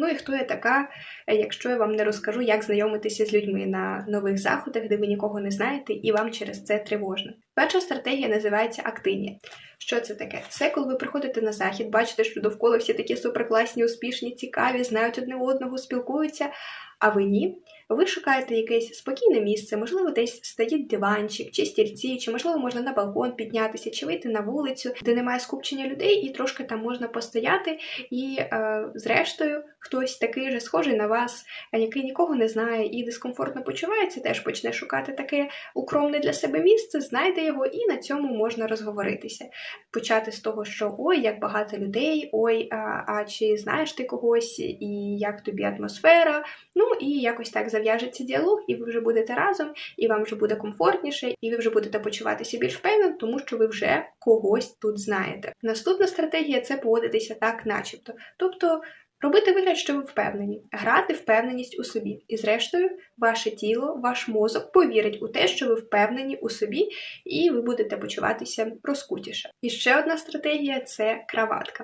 Ну і хто я така, е, якщо я вам не розкажу, як знайомитися з людьми на нових заходах, де ви нікого не знаєте, і вам через це тривожно. Перша стратегія називається актинія. Що це таке? Це коли ви приходите на захід, бачите, що довкола всі такі суперкласні, успішні, цікаві, знають одне одного, спілкуються, а ви ні. Ви шукаєте якесь спокійне місце, можливо, десь стоїть диванчик, чи стільці, чи можливо можна на балкон піднятися, чи вийти на вулицю, де немає скупчення людей, і трошки там можна постояти. І е, зрештою, хтось такий же схожий на вас, який нікого не знає і дискомфортно почувається, теж почне шукати таке укромне для себе місце, знайде його, і на цьому можна розговоритися. Почати з того, що ой, як багато людей, ой, а, а чи знаєш ти когось, і як тобі атмосфера. Ну і якось так зав'яжеться діалог, і ви вже будете разом, і вам вже буде комфортніше, і ви вже будете почуватися більш впевнено, тому що ви вже когось тут знаєте. Наступна стратегія це поводитися так, начебто. Тобто. Робити вигляд, що ви впевнені, грати впевненість у собі. І зрештою, ваше тіло, ваш мозок повірить у те, що ви впевнені у собі, і ви будете почуватися розкутіше. І ще одна стратегія це краватка.